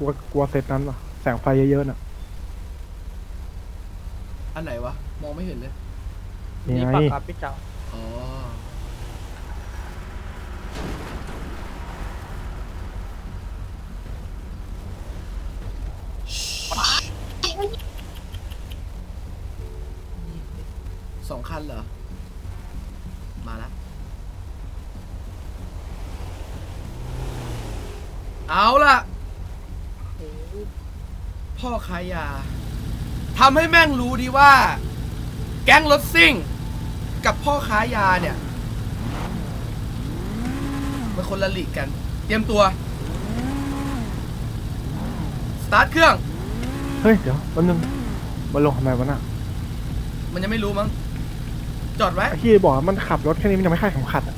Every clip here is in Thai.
กลัวกลัวเซตนั้นว่ะแสงไฟเยอะๆน่ะอันไหนวะ มองไม่เห็นเลย นี่นี่ไงปากครับพี่เจ้าอ๋อ สองคันเหรอ มาแล้วเอาล่ะ พ่อขายยาทำให้แม่งรู้ดีว่า แก๊งรถซิ่ง กับพ่อค้ายาเนี่ยมันคนละหลีกกัน เตรียมตัว สตาร์ทเครื่อง เฮ้ย เดี๋ยวแป๊บนึงมันลงทำไมวะน่ะมันยังไม่รู้มั้ง จอดไว้ ไอ้ที่บอกว่ามันขับรถแค่นี้มันยังไม่คาดเข็มขัดอะ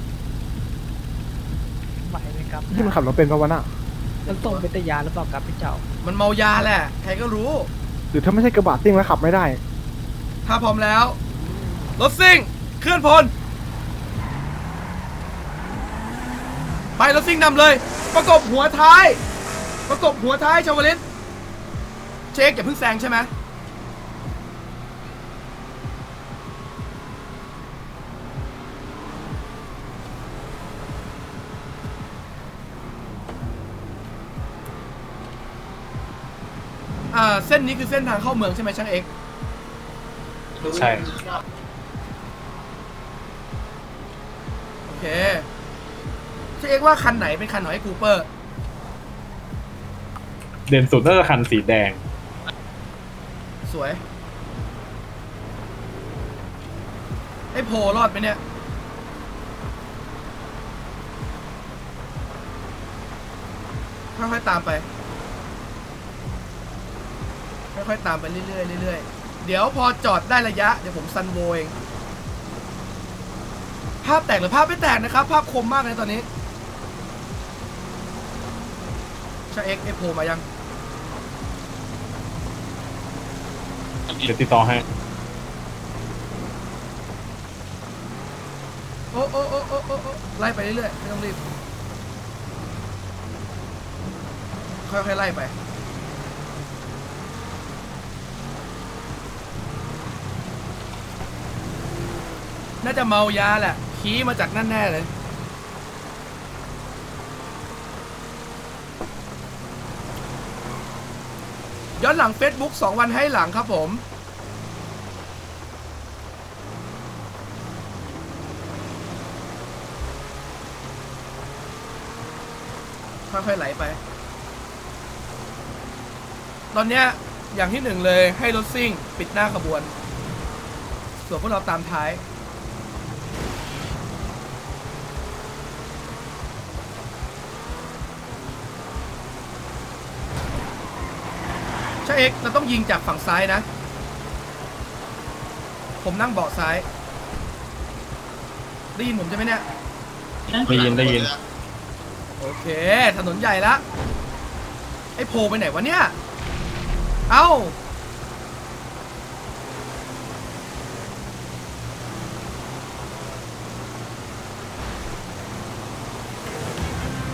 ไหวไหมครับที่มันขับรถเป็นปะวะน่ะมันส่งเป็นตยาหรือเปล่าครับพี่เจ้า มันเมายาแหละ ใครก็รู้ หรือถ้าไม่ใช่กระบะซิ่งแล้วขับไม่ได้ ถ้าพร้อมแล้ว รถซิ่ง เคลื่อนพล ไปรถซิ่งนำเลย ประกบหัวท้าย ประกบหัวท้ายชาวลิต เช็คอย่าเพิ่งแซงใช่ไหม อ่าเส้นนี้คือเส้นทางเข้าเมืองใช่ไหมช่างเอกใช่ โอเคช่างเอกว่าคันไหนเป็นคันของไอ้คูเปอร์ เด่นสุดน่าจะคันสีแดง สวย ไอ้โพรอดไหมเนี่ย ค่อยๆตามไป ค่อยๆตามไปเรื่อยๆเรื่อยๆเดี๋ยวพอจอดได้ระยะเดี๋ยวผมซันโบเอง ภาพแตกหรือภาพไม่แตกนะครับ ภาพคมมากเลยตอนนี้ชาเอ็กเอฟโพมายัง เดี๋ยวติดต่อให้โอ้โอ้โอ้โอ้โอ้โอ้ไล่ไปเรื่อยๆไม่ต้องรีบ ค่อยๆไล่ไป น่าจะเมายาแหละขี่มาจากนั่นแน่เลย ย้อนหลัง Facebook 2 วันให้หลังครับผม ค่อยๆไหลไป ตอนเนี้ยอย่างที่หนึ่งเลยให้รถซิ่ง ปิดหน้าขบวน ส่วนพวกเราตามท้าย ช่เอกเราต้องยิงจากฝั่งซ้ายนะ ผมนั่งเบาะซ้าย ได้ยินผมใช่ไหมเนี่ย ได้ยินได้ยิน โอเค ถนนใหญ่ละ ไอ้โพไปไหนวะเนี่ย เอ้า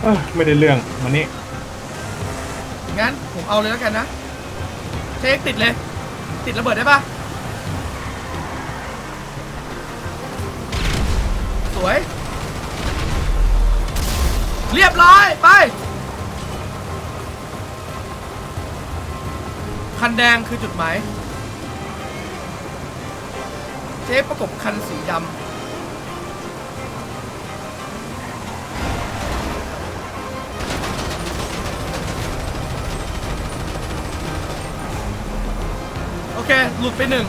เอ้อไม่ได้เรื่องมันนี่งั้นผมเอาเลยแล้วกันนะ เช็คติดเลย ติดระเบิดได้ปะสวย เรียบร้อยไป คันแดงคือจุดหมายเจ๊ประกบคันสีดำ เค หลุดไปหนึ่ง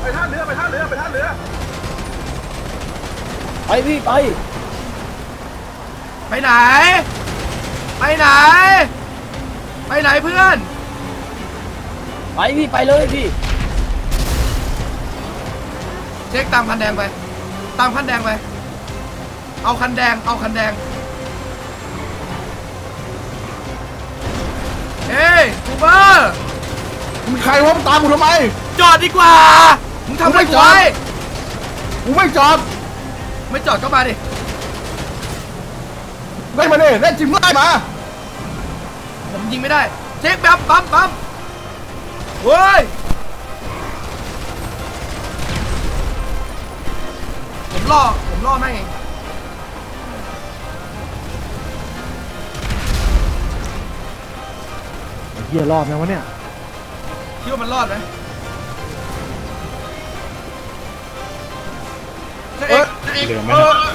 ไปท่าเรือ ไปท่าเรือ ไปท่าเรือ ไปพี่ไป ไปไหน ไปไหน ไปไหนเพื่อน ไปพี่ไปเลยพี่ เช็คตามคันแดงไป ตามคันแดงไป เอาคันแดง เอาคันแดง ฮ้ยคูเปอร์มึงใครวะมึงตามกูทำไม จอดดีกว่า มึงทำอะไรกูไว้กูไม่จอด ไม่จอดก็มาดิ ได้มาเนี่ยได้จริงไล่มา ผมยิงไม่ได้ เช็คแบบปั๊มปั๊มเฮ้ย ผมล่อ ผมล่อแม่งเอง เฮียรอดไหมวะเนี่ยคิดว่ามันรอดไหมเช็คเอกเช็คเอกเหลือไหมเอนะอ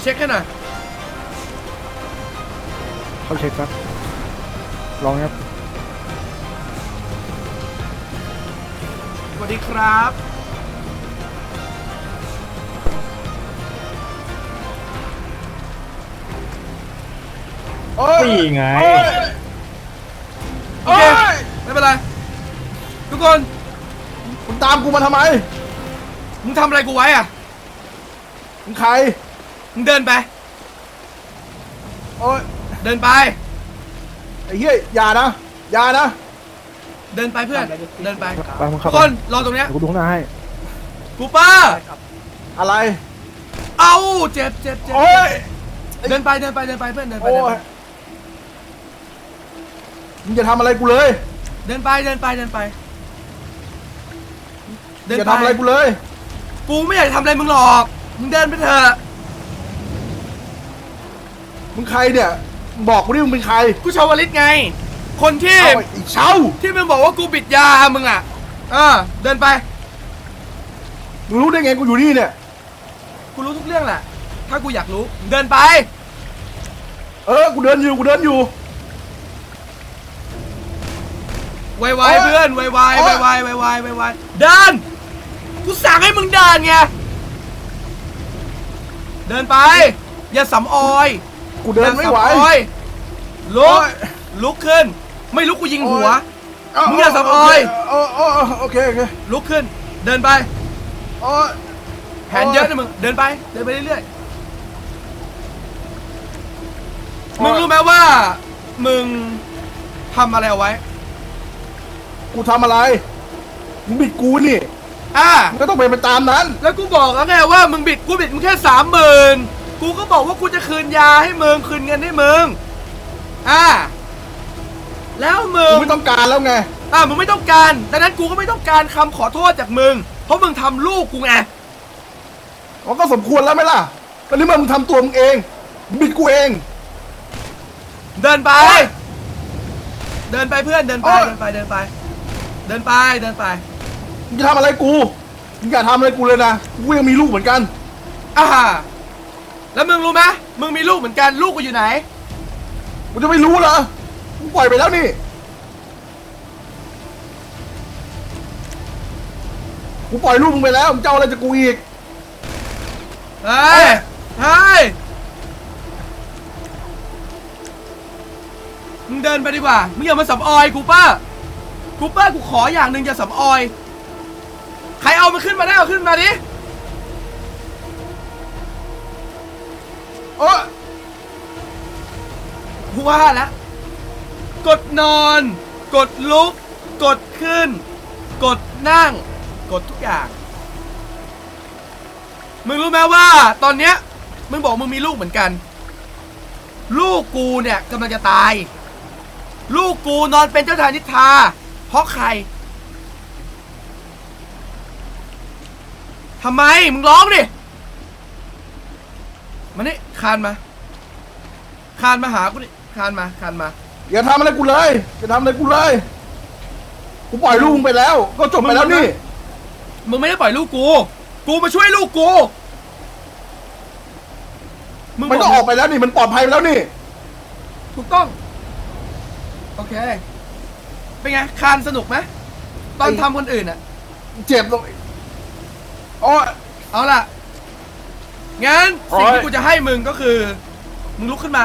เช็คให้หน่อยเข้าเช็คครับลองครับสวัสดีครับ โอ้ยนี่ไง โอ เค ไม่เป็นไร ทุกคน มึงตามกูมาทำไม มึงทำอะไรกูไว้อะมึงใคร มึงเดินไป โอ้ยเดินไป ไอ้เฮียอย่านะ อย่านะเดินไปเพื่อน เดินไป ไปมึงทุเข้ากไปคนรอตรงเนี้ยเดี๋ยวกูดูข้างหน้าให้ กูเปอร์อะไร เอาเจ็บเจ็บเจ็บโอ้ย เดินไปเดินไปเดินไปเพื่อนเดินไปโอ้เดินไปย มึงจะทำอะไรกูเลยเดินไปเดินไปเดินไป เดินอย่าไปทำอะไรกูเลย กูไม่อยากทำอะไรมึงหรอก มึงเดินไปเถอะมึงใครเนี่ยมึงบอกกูดิมึงเป็นใครกูชาวลิตไง คนที่เอาไอ้เช่าที่มึงบอกว่ากูบิดยามึงอะเออเดินไป มึงรู้ได้ไงกูอยู่นี่เนี่ย กูรู้ทุกเรื่องแหละ ถ้ากูอยากรู้ เดินไป เออ กูเดินอยู่ กูเดินอยู่ ไวโอ๊ๆยเพื่อนไวๆไวโอ๊ยๆไวๆไวๆไวๆเดินกูสั่งให้มึงเดินไงเดินไป อย่าสำออยกูเดินไม่ไหวอย่าสำออยลุกโอ๊ยลุกขึ้น ไม่ลุกกูยิงหัวเามึงอย่าสำออยเออเออเออโอเคโอเคลุกขึ้น เดินไปโอ้ยแผนเยอะนะมึงเดินไปเดินไปเรื่อยๆมึงรู้ไหมว่ามึงทำอะไรเอาไว้ กูทำอะไร มึงบิดกูนี่อ่า มึงก็ต้องเป็นไปตามนั้น แล้วกูบอกแล้วไงว่ามึงบิดกูบิดมึงแค่สามหมื่นกูก็บอกว่ากูจะคืนยาให้มึงคืนเงินให้มึงอ่า แล้วมึกูงไม่ต้องการแล้วไง อ่ามึงไม่ต้องการดังนั้นกูก็ไม่ต้องการคำขอโทษจากมึง เพราะมึงทำลูกกูไงมันก็สมควรแล้วไหมล่ะตอนนี้มึงทำตัวมึงเอง มึงบิดกูเอง เดินไปโอ๊ยเดินไปเพื่อนเดินไปโอ๊ย เดินไปเดินไป เดินไปเดินไปมึงจะทำอะไรกูมึงอย่าทำอะไรกูเลยนะกูยังมีลูกเหมือนกัน อ่าแล้วมึงรู้ไหมมึงมีลูกเหมือนกันลูกกูอยู่ไหน กูจะไม่รู้เหรอกูปล่อยไปแล้วนี่กูปล่อยลูกมึงไปแล้วมึงจะเอาอะไรจากกูอีกเฮ้ยเฮ้ยมึงเดินไปดีกว่ามึงอย่ามาสำออยกูป้า กูเป้ากูขออย่างหนึ่งอย่าสำออย ใครเอามันขึ้นมาได้เอาขึ้นมาดิโอ้ว่าแล้วกดนอน กดลุก กดขึ้น กดนั่ง กดทุกอย่าง มึงรู้ไหมว่า ตอนเนี้ยมึงบอกมึงมีลูกเหมือนกัน ลูกกูเนี่ยกำลังจะตาย ลูกกูนอนเป็นเจ้าชายนิทรา เพราะใครทำไม มึงร้องดิ มานี่คานมา คานมาหากูดิคานมาคานมา อย่าทำอะไรกูเลยอย่าทำอะไรกูเลย กูปล่อยลูกมึงไปแล้ว ก็จบไปแล้วนี่ มึงไม่ได้ปล่อยลูกกู กูมาช่วยลูกกู มึงมันก็บออกไปแล้วนี่ มันปลอดภัยไปแล้วนี่ ถูกต้อง โอเค เป็นไงคานสนุกไหมตอนไอ้ทำคนอื่นอะเจ็บตรงโอ้ยเอาล่ะ งั้นสิ่งโอ๊ที่ยกูจะให้มึงก็คือ มึงลุกขึ้นมา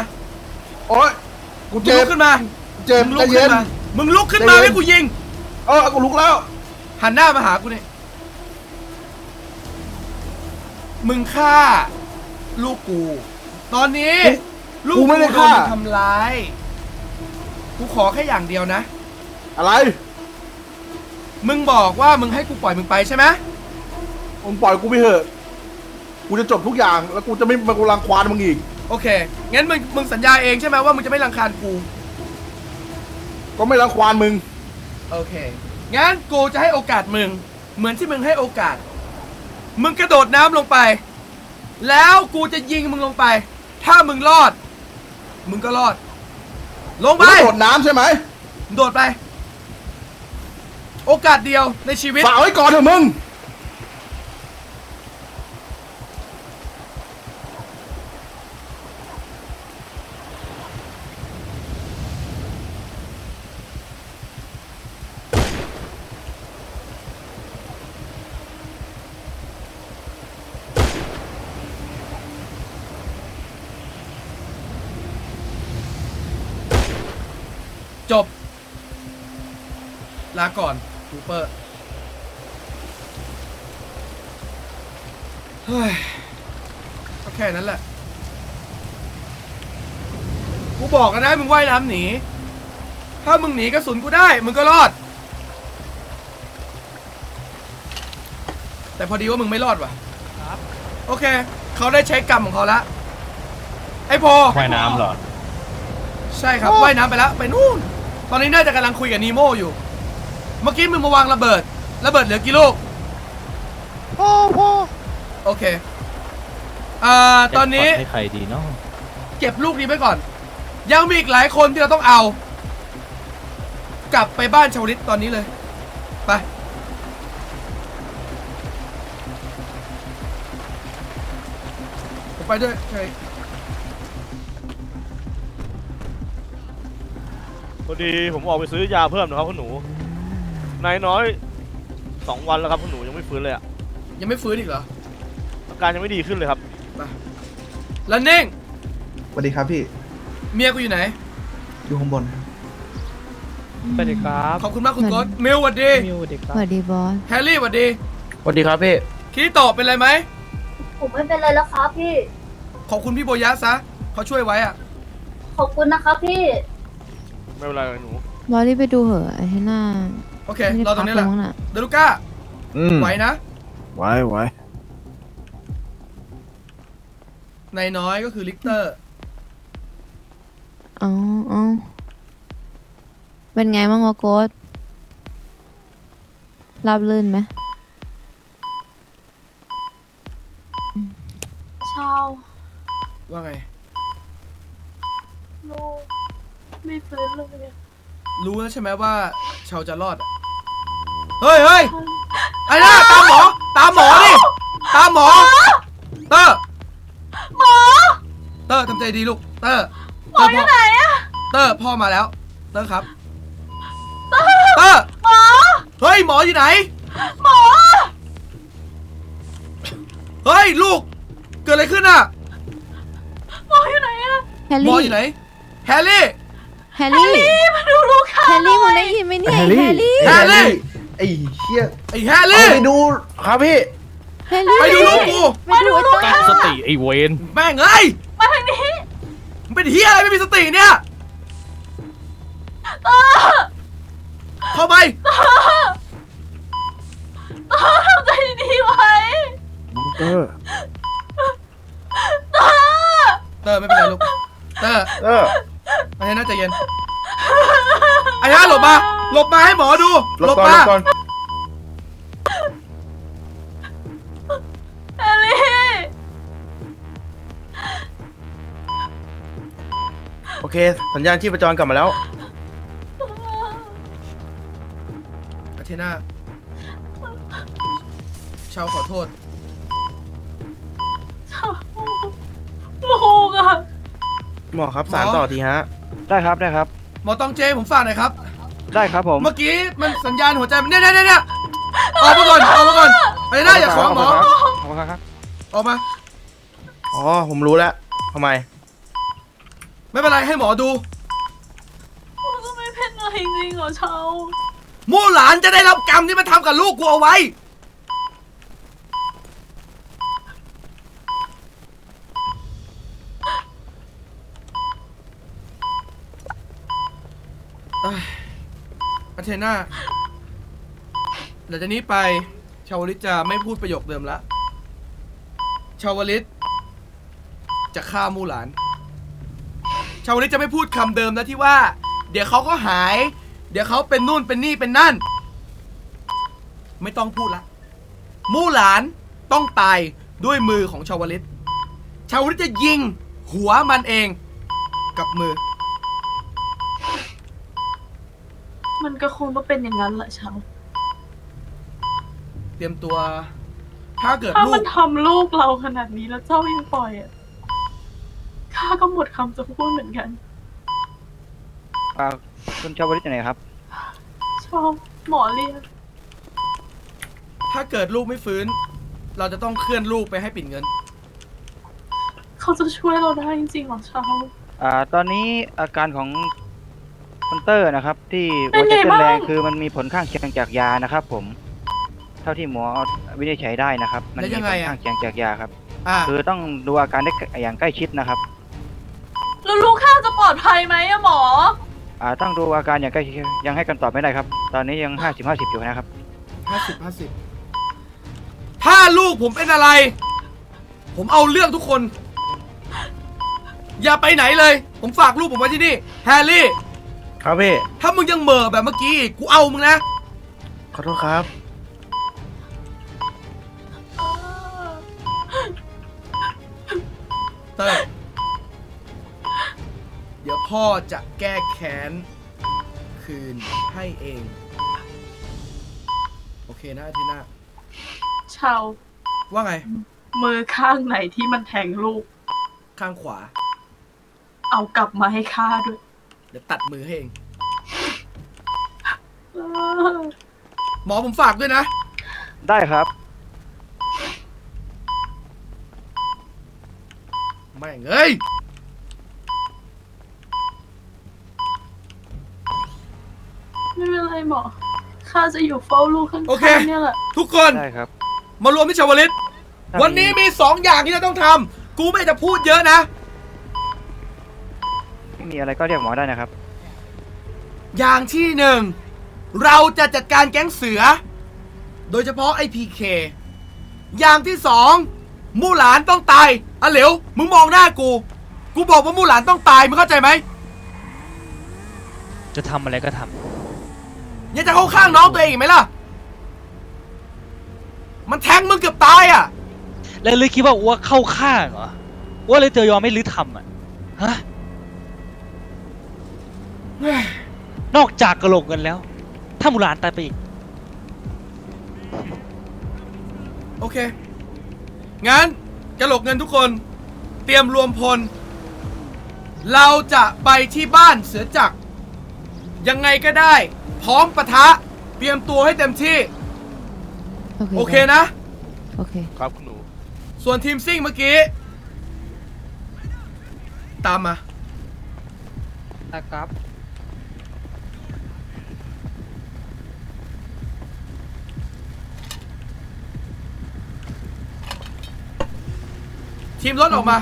โอ๊ยกูมึงเจ็ลุบกขึ้นมา เจ็บมึงใจลุกเย็ขึ้นน มา มึงลุกขึ้นมาใจเย็น ให้กูยิง เออกูลุกแล้ว หันหน้ามาหากูเนี่ย มึงฆ่า ลูกกู ตอนนี้ลูกกูกูไม่ได้โดนฆ่ามึงทำร้าย กูขอแค่อย่างเดียวนะ อะไรมึงบอกว่ามึงให้กูปล่อยมึงไปใช่ไหมมึงปล่อยกูไปเถอะกูจะจบทุกอย่างแล้วกูจะไม่มากูรังควานมึงอีก โอเค งั้นมึงมึงสัญญาเองใช่ไหมว่ามึงจะไม่รังคาญกู ก็ไม่รังควานมึง โอเค งั้นกูจะให้โอกาสมึง เหมือนที่มึงให้โอกาส มึงกระโดดน้ำลงไป แล้วกูจะยิงมึงลงไป ถ้ามึงรอด มึงก็รอด ลงมึไปงโดดน้ำใช่ไหม โดดไป โอกาสเดียวในชีวิต ฝากไว้ก่อนเถอะมึง จบ ลาก่อน คูเปอร์เฮ้ยก็แค่นั้นแหละ กูบอกกันนะมึงว่ายน้ำหนี ถ้ามึงหนีกระสุนกูได้ มึงก็รอด แต่พอดีว่ามึงไม่รอดว่ะโอเค เขาได้ใช้กรรมของเขาละ ไอ้พอ ว่ายน้ำเหรอ ใช่ครับว่ายน้ำไปแล้ว ไปนู่น ตอนนี้น่าจะกำลังคุยกับนีโมอยู่ เมื่อกี้มึงมาวางระเบิด ระเบิดเหลือกี่ลูก พ่อพ่อโอเค อ่า ตอนนี้ให้ใครดีเนาะเก็บลูกนี้ไว้ก่อน ยังมีอีกหลายคนที่เราต้องเอา กลับไปบ้านชาวลิตตอนนี้เลย ไปผมไปด้วยใช่พอดีผมออกไปซื้อยาเพิ่มนะครับคุณหนู นายน้อยสองวันแล้วครับคุณหนูยังไม่ฟื้นเลยอะยังไม่ฟื้นอีกเหรออาการยังไม่ดีขึ้นเลยครับแล้วเน่งสวัสดีครับพี่เมียกูอยู่ไหน อยู่ข้างบนสวัสดีครับขอบคุณมากคุณโกดมิวสวัสดี มิวเด็กคสรับวัสดีบอส แฮร์รี่สวัสดี สวัสดีครับพี่ คิริโตะเป็นไรไหม ผมไม่เป็นไรแล้วครับพี่ ขอบคุณพี่โบยะซะเขาช่วยไว้อะขอบคุณนะครับพี่ ไม่เป็นไรหนูบอสรีบไปดูเหอะไอ้ที่หน้า โอเคไม่ได้รอตรงนี้แหละพักมั้งน่ะเดลูก้าอืมไหวนะไว้ไว้นายน้อยก็คือลิกเตอร์เอ๋ออ๋อเป็นไงบ้างวะโกดรับลื่นไหมชาวว่าไง ลูกไม่ฟื้นเลย รู้แล้วใช่ไหมว่าชาวจะรอดอะ เฮ้ยเฮ้ยไอ้น่าตามหมอ ตามหมอดิตามหมอ เตอร์หมอเตอร์ทำใจดีลูก เตอร์หมออยู่ไหนอะเตอร์พ่อมาแล้ว เตอร์ครับ เตอร์หมอ เฮ้ยหมออยู่ไหน หมอ เฮ้ยลูก เกิดอะไรขึ้นอะหมออยู่ไหนอะแฮร์หมอรี่ อยู่ไหน แฮร์รี่ แฮร์รี่มาดูลูกค่ะแฮร์รี่มึงได้ยินไหมเนี่ยแฮร์รี่ แฮร์รี่ ไอ้เชี่ยไอ้แฮร์รี่ไปดูครับพี่แฮร์รี่ไปดูลูกกู ไปดูไอ้ต้นตั้งสติไอ้เวนแม่งเอ้ยมาทางนี้มึงเป็นเฮียอะไรไม่มีสติเนี่ยเตอร์เข้าไปเตอร์ทำใจดีๆไว้เออเตอร์เตอร์ไม่เป็นไรลูกเตอร์เออไอ้น่าใจเย็นไอ้น่าหลบมา หลบมาให้หมอดูลบก่อนมาลบก่อนแอลลี่โอเค สัญญาณชีพจรกลับมาแล้วอาเทน่าชาวขอโทษลูกอะหมอครับสารต่อทีฮะ ได้ครับได้ครับ หมอตองเจผมฝากหน่อยครับ ได้ครับผม เมื่อกี้มันสัญญาณหัวใจมันเนี่ยเนี่ยเนี่ยเนี่ยออกมาก่อนออกมาก่อนไอ้น่าอย่าขวางหมอขอบคุณครับ ออกมา อ๋อ ผมรู้แล้วทำไม ไม่เป็นไรให้หมอดูมันก็ไม่เป็นไรจริงเหรอเชา มู่หลานจะได้รับกรรมที่มันทำกับลูกกูเอาไว้ อาเทน่าหลังจากนี้ไป ชาวลิตจะไม่พูดประโยคเดิมละ ชาวลิตจะฆ่ามู่หลาน ชาวลิตจะไม่พูดคำเดิมนะที่ว่า เดี๋ยวเขาก็หาย เดี๋ยวเขาเป็นนู่นเป็นนี่เป็นนั่น ไม่ต้องพูดละ มู่หลานต้องตายด้วยมือของชาวลิต ชาวลิตจะยิงหัวมันเองกับมือ มันก็คงต้องเป็นอย่างนั้นแหละเชาเตรียมตัว ถ้าเกิดถ้าลูมักนทำลูกเราขนาดนี้แล้วเจ้ายังปล่อยอะข้าก็หมดคำจะพูดเหมือนกัน อ่าคุณชาวบริษัทไหนครับ ชอบหมอเรียกถ้าเกิดลูกไม่ฟื้น เราจะต้องเคลื่อนลูกไปให้ปิ่นเงิน เขาจะช่วยเราได้จริงๆเหรอเชาอ่า ตอนนี้อาการของ คุณเตอร์นะครับ ที่เป็หัวนใจไงเต้นแรงบ้างคือมันมีผลข้างเคียงจากยานะครับ ผม เท่าที่หมอวินิจฉัยได้นะครับ มัแล้วมียังผไงลอะข้างเคียงจากยาครับ อ่าคือต้องดูอาการได้อย่างใกล้ชิดนะครับ แล้วลูกข้าจะปลอดภัยไหมอะหมอ อ่าต้องดูอาการอย่างใกล้ชิดยังให้คำตอบไม่ได้ครับ ตอนนี้ยังห้าสิบห้าสิบอยู่นะครับ ห้าสิบห้าสิบถ้าลูกผมเป็นอะไร ผมเอาเรื่องทุกคน อย่าไปไหนเลย ผมฝากลูกผมไว้ที่นี่ แฮร์รี่ ครับพี่ถ้ามึงยังเหม่อแบบเมื่อกี้อีกกูเอามึงนะ ขอโทษครับเต้ยเดี๋ยวพ่อจะแก้แค้น คืนให้เอง โอเคนะอาทิตย์หน้าเชาว่าไง มือข้างไหนที่มันแทงลูก ข้างขวา เอากลับมาให้ข้าด้วย เดี๋ยวตัดมือให้เองเออหมอผมฝากด้วยนะ ได้ครับ แม่งเอ้ย ไม่เป็นไรหมอข้าจะอยู่เฝ้าลูกข้างโอเค ๆเนี่ยแหละ ทุกคนได้ครับมารวมที่ชาวลิตถ้าวันนี้มีสองอย่างที่เราต้องทำ กูไม่จะพูดเยอะนะไม่มี อะไรก็เรียกหมอได้นะครับ อย่างที่หนึ่ง เราจะจัดการแก๊งเสือ โดยเฉพาะไอพีเคอย่างที่สองมู่หลานต้องตายอะเหลวมึงมองหน้ากู กูบอกว่ามู่หลานต้องตายมึงเข้าใจไหมจะทำอะไรก็ทยังจะเข้าข้างน้องตัวเองอีกไหมล่ะ มันแทงมึงเกือบตายอะำแล้วเลยคิดว่าอ้วเข้าข้างเหรออ้วเลยเธอยอมไม่รื้อทำอะฮะ นอกจากกระโหลกเงินแล้ว ถ้ามูหลานตายไปอีก โอเค งั้นกระโหลกเงินทุกคน เตรียมรวมพล เราจะไปที่บ้านเสือจักร ยังไงก็ได้ พร้อมปะทะ เตรียมตัวให้เต็มที่ โอเคโอเคได้นะ โอเค ครับคุณหนู ส่วนทีมซิ่งเมื่อกี้ ตามมา นะครับ ทีมรถออกมา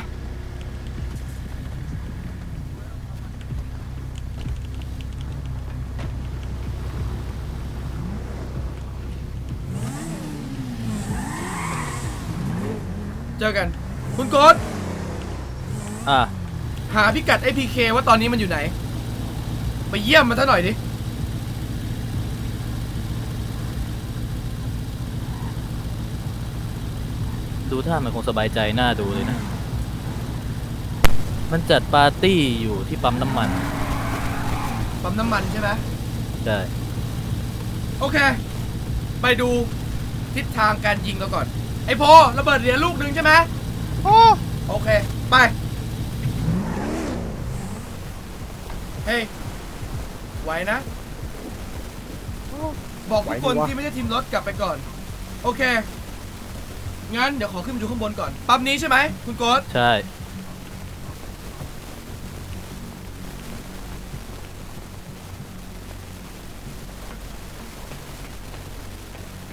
เจอกัน คุณโกดอ่า หาพิกัด APK ว่าตอนนี้มันอยู่ไหน ไปเยี่ยมมันซะหน่อยดิ ดูท่ามันคงสบายใจน่าดูเลยนะ มันจัดปาร์ตี้อยู่ที่ปั๊มน้ำมันปั๊มน้ำมันใช่ไหมใช่โอเค ไปดูทิศทางการยิงเราก่อน ไอโพระเบิดเหรียญลูกหนึ่งใช่ไหมโอเค ไป เฮ้ยไหวนะบอกทุกคนไหวดิวะที่ไม่ใช่ทีมรถกลับไปก่อน โอเค งั้นเดี๋ยวขอขึ้นไปดูข้างบนก่อน ปั๊มนี้ใช่ไหมคุณโกดใช่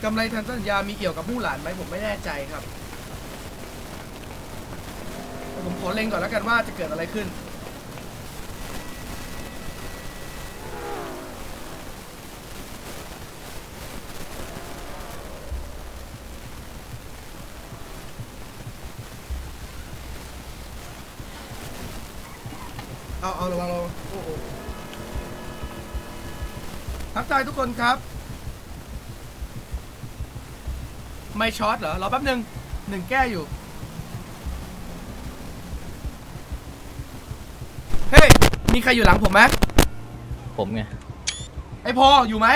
กำไรทางสัญญามีเกี่ยวกับมู่หลานไหมผมไม่แน่ใจครับแต่ผมขอเล็งก่อนแล้วกันว่าจะเกิดอะไรขึ้น เอาระวังระวังทักทายทุกคนครับ ไม่ช็อตเหรอ รอแป๊บหนึ่งหนึ่งแก้อยู่ เฮ้ย มีใครอยู่หลังผมไหมผมไง ไอพออยู่ไหม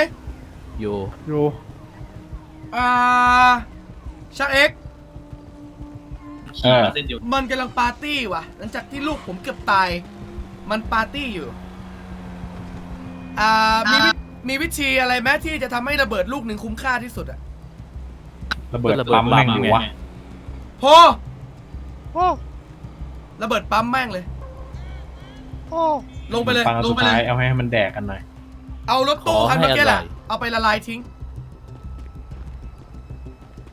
อยู่ อยู่ อ่าชักเอ็กซ์เออ มันกำลังปาร์ตี้ว่ะ หลังจากที่ลูกผมเกือบตาย มันปาร์ตี้อยู่ อ่ามีวิมีวิธีอะไรไหมที่จะทำให้ระเบิดลูกหนึ่งคุ้มค่าที่สุดอะระเบิดปั๊มแม่งอยู่วะพอระเบิดปั๊มแม่งเลยลงไปเลยฟังอันลสุงดไปเลท้ายย เอาให้มันแดกกันหน่อย เอารถตู้ขอคันเมื่อกี้แหละให้อะไรเอาไปละลายทิ้ง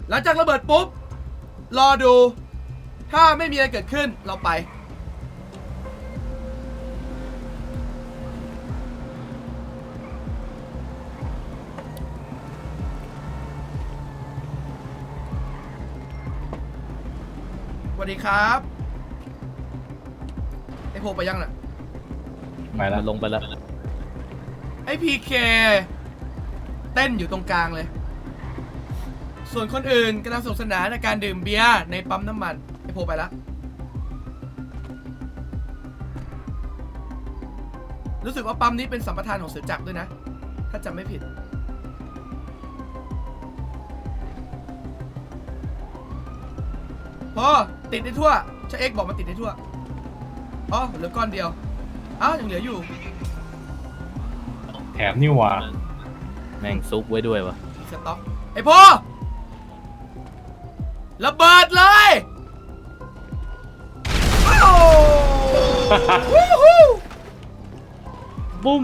หลังจากระเบิดปุ๊บ รอดู ถ้าไม่มีอะไรเกิดขึ้น เราไป วัสดีครับไอโพไปยังน่ะไปแล้วมันลงไปแล้วไอพีเคเต้นอยู่ตรงกลางเลย ส่วนคนอื่นกำลังสนุกสนานในการดื่มเบียร์ในปั๊มน้ำมันไอโพไปละรู้สึกว่าปั๊มนี้เป็นสัมปทานของเสือจักรด้วยนะ ถ้าจำไม่ผิด พอติดได้ทั่วชาเอ็กบอกมาติดได้ทั่วอ๋อเหลือก้อนเดียวอ้าวยังเหลืออยู่แถมนี่หว่าแม่งซุกไว้ด้วยวะสต็อกไอ้พ่อระเบิดเลยโอ้โหวู้ฮู้บุ้ม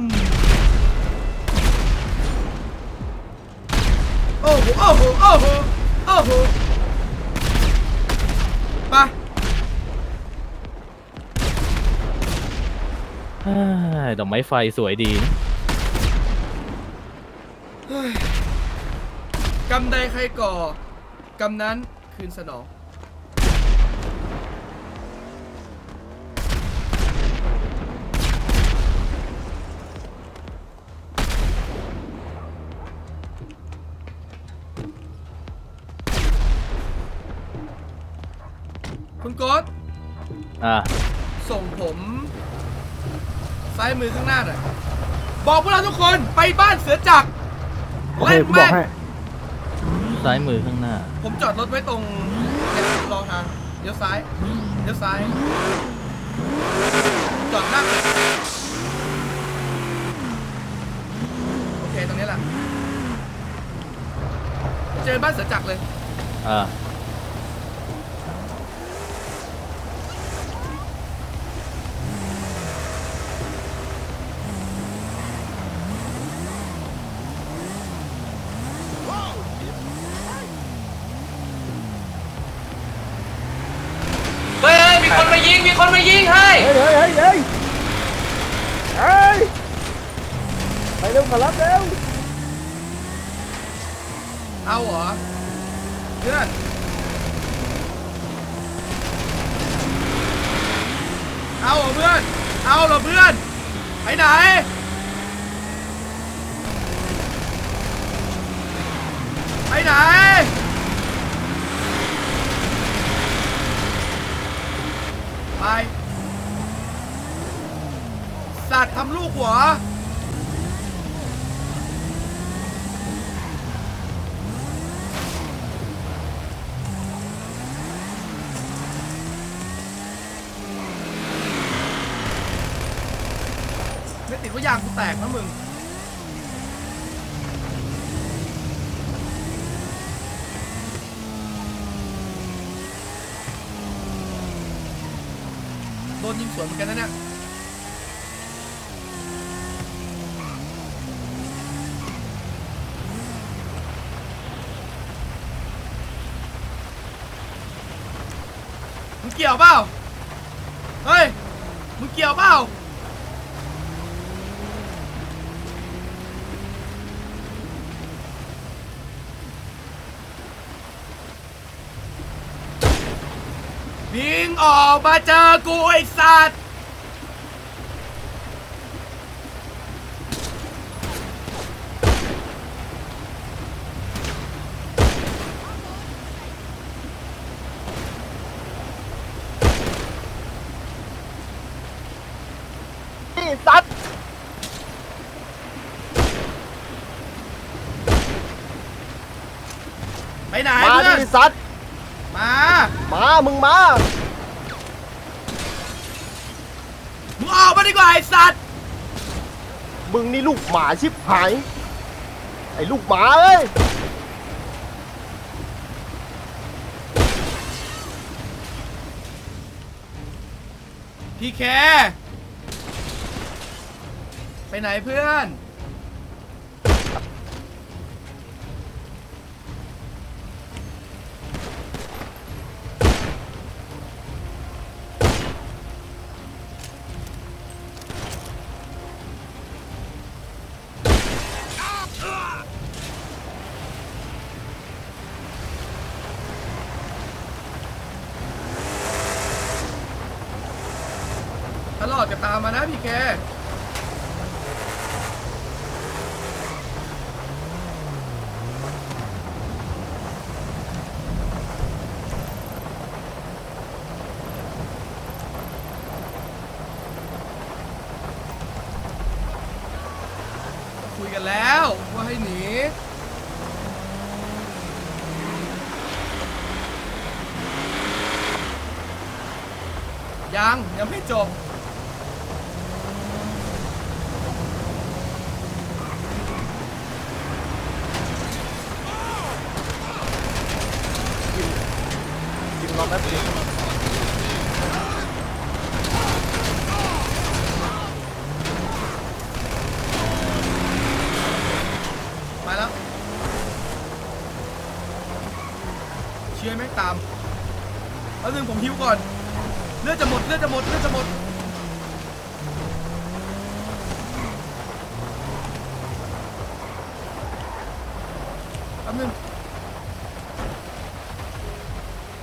โอ้โหโอ้โหโอ้โหโอ้โหไป เฮ้ยดอกไม้ไฟสวยดีกำใดใครก่อกำนั้นคืนสนอง คุณโกดอะ ส่งผม ซ้ายมือข้างหน้าหน่อยบอกพวกเราทุกคนไปบ้านเสือจักรโอเคเล่นกูบอกแม่งให้ ซ้ายมือข้างหน้า ผมจอดรถไว้ตรงเนี่ยรอทางเลี้ยวซ้ายเลี้ยวซ้ายจอดหน้าตึกโอเคตรงนี้แหละเจอบ้านเสือจักรเลย อะ เฮ้ย มี คนมายิง มีคนมายิงให้ เฮ้ยเฮ้ยเฮ้ยเฮ้ยไปเร็วมารับเร็วเอาเหรอเพื่อนเอาเหรอเพื่อน เอาเหรอเพื่อน ไปไหน ไปไหน ไปสัตว์ทำลูกหัว ไม่ติดว่ายางกูแตกนะมึง นยิงสวนเหมือนกันนะเนี่ยมึงเกี่ยวเปล่า เฮ้ย มึงเกี่ยวเปล่า บิงออก มาเจอกูไอสัตว์นี่ซัดไปไหนมาเพื่อนดิซัดมา มา มึงมา มึงออกมาดีกว่าไอสัตว์ มึงนี่ลูกหมาชิบหาย ไอ้ลูกหมาเอ้ย พี่แค ไปไหนเพื่อน ตลอดจะตามมานะพี่แก คุยกันแล้วว่าให้หนี ยัง ยังไม่จบ กินรอแป๊บนึง มาแล้ว เชื่อไหมตามแล้วนึงผมหิวก่อน เลือดจะหมด เลือดจะหมด เลือดจะหมด แป๊บนึง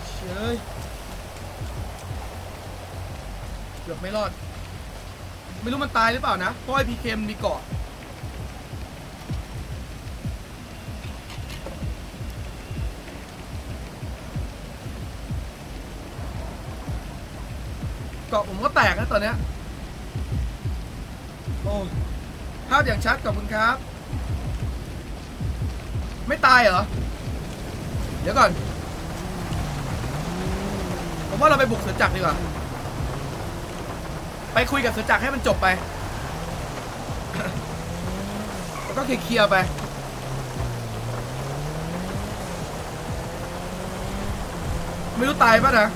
เชยเกือบไม่รอด ไม่รู้มันตายหรือเปล่านะเพราะไอพีเคมนมีเกาะ เกาะผมก็แตกนะตอนเนี้ยโอ้ภาพอย่างชัดขอบคุณครับ ไม่ตายเหรอ เดี๋ยวก่อน ผมว่าเราไปบุกเสือจักรดีกว่า ไปคุยกับเสือจักรให้มันจบไป แล้วก็เคลียร์ไปไม่รู้ตายป่ะนะ